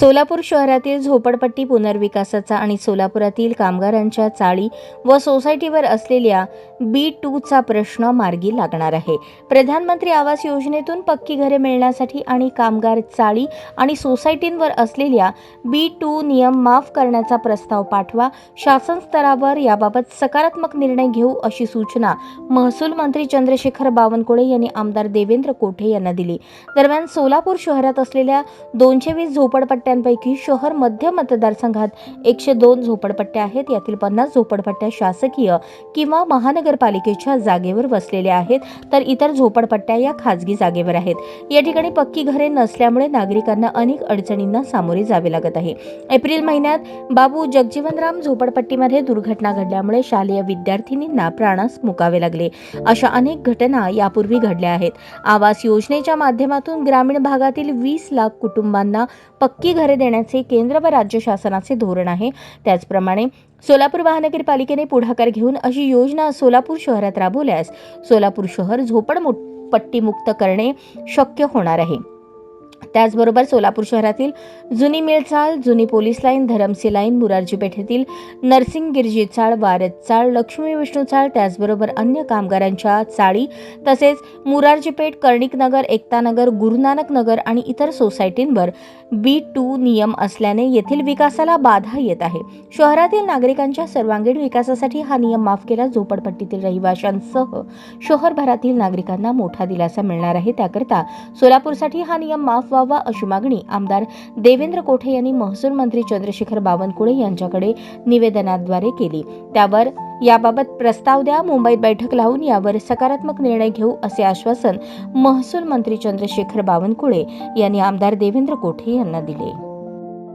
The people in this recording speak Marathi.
सोलापूर शहरातील झोपडपट्टी पुनर्विकासाचा आणि सोलापुरातील कामगारांच्या चाळी व सोसायटीवर असलेल्या बी टूचा प्रश्न मार्गी लागणार आहे. प्रधानमंत्री आवास योजनेतून पक्की घरे मिळण्यासाठी आणि कामगार चाळी आणि सोसायटींवर असलेल्या बी टू नियम माफ करण्याचा प्रस्ताव पाठवा शासन स्तरावर याबाबत सकारात्मक निर्णय घेऊ अशी सूचना महसूल मंत्री चंद्रशेखर बावनकुळे यांनी आमदार देवेंद्र कोठे यांना दिली. दरम्यान सोलापूर शहरात असलेल्या दोनशे वीस झोपडपट्ट्यांपैकी शहर मध्य मतदारसंघात एकशे दोन झोपडपट्ट्या आहेत. यातील पन्नास झोपडपट्ट्या शासकीय किंवा महानगरपालिकेच्या जागेवर वसलेल्या आहेत. तर इतर झोपडपट्ट्या या खाजगी जागेवर आहेत. या ठिकाणी पक्की घरे नसल्यामुळे नागरिकांना अनेक अडचणींना सामोरे जावे लागत आहे. एप्रिल महिन्यात बाबू जगजीवनराम झोपडपट्टीमध्ये दुर्घटना घडल्यामुळे शालेय विद्यार्थिनींना प्राणास मुकावे लागले. अशा अनेक घटना यापूर्वी घडल्या आहेत. आवास योजनेच्या माध्यमातून ग्रामीण भागातील वीस लाख कुटुंबांना पक्की घरे देण्याचे केंद्र व राज्य शासनाचे धोरण आहे. त्याचप्रमाणे सोलापूर महानगरपालिकेने पुढाकार घेऊन अशी योजना सोलापूर शहरात राबवल्यास सोलापूर शहर झोपडपट्टीमुक्त करणे शक्य होणार आहे. त्याचबरोबर सोलापूर शहरातील जुनी मिळचाळ जुनी police line Dharamsi line Murarji पेठेतील Narsing Girji चाळ वारद चाळ लक्ष्मी विष्णू चाळ त्याचबरोबर अन्य कामगारांच्या चाळी तसेच मुरारजीपेठ कर्णिकनगर एकतानगर गुरुनानक नगर आणि इतर सोसायटींवर बी टू नियम असल्याने येथील विकासाला बाधा येत आहे. शहरातील नागरिकांच्या सर्वांगीण विकासासाठी हा नियम माफ केला. झोपडपट्टीतील रहिवाशांसह शहरभरातील नागरिकांना मोठा दिलासा मिळणार आहे. त्याकरता सोलापूरसाठी हा नियम माफ माफ व्हावा अशी मागणी आमदार देवेंद्र कोठे यांनी महसूल मंत्री चंद्रशेखर बावनकुळे यांच्याकडे निवेदनाद्वारे केली. त्यावर याबाबत प्रस्ताव द्या मुंबईत बैठक लावून यावर सकारात्मक निर्णय घेऊ असे आश्वासन महसूल मंत्री चंद्रशेखर बावनकुळे यांनी आमदार देवेंद्र कोठे यांना दिले.